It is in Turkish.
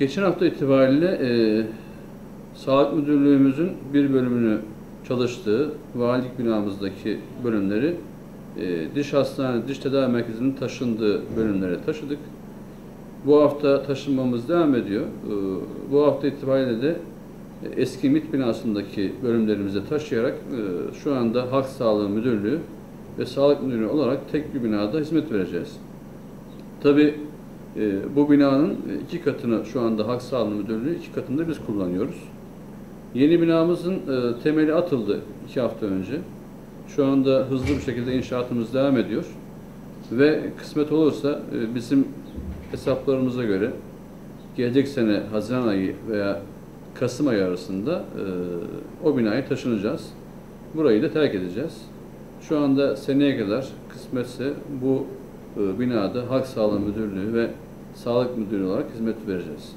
Geçen hafta itibariyle e, Sağlık Müdürlüğümüzün bir bölümünü çalıştığı valilik binamızdaki bölümleri e, diş hastane, diş tedavi merkezinin taşındığı bölümlere taşıdık. Bu hafta taşınmamız devam ediyor. E, bu hafta itibariyle de e, eski MİT binasındaki bölümlerimize taşıyarak e, şu anda Halk Sağlığı Müdürlüğü ve Sağlık Müdürlüğü olarak tek bir binada hizmet vereceğiz. Tabii e, bu binanın iki katını şu anda Halk Sağlığı Müdürlüğü, iki katını da biz kullanıyoruz. Yeni binamızın e, temeli atıldı iki hafta önce. Şu anda hızlı bir şekilde inşaatımız devam ediyor. Ve kısmet olursa e, bizim hesaplarımıza göre gelecek sene Haziran ayı veya Kasım ayı arasında e, o binaya taşınacağız. Burayı da terk edeceğiz. Şu anda seneye kadar kısmetse bu e, binada Halk Sağlığı Müdürlüğü ve Sağlık Müdürlüğü olarak hizmet vereceğiz.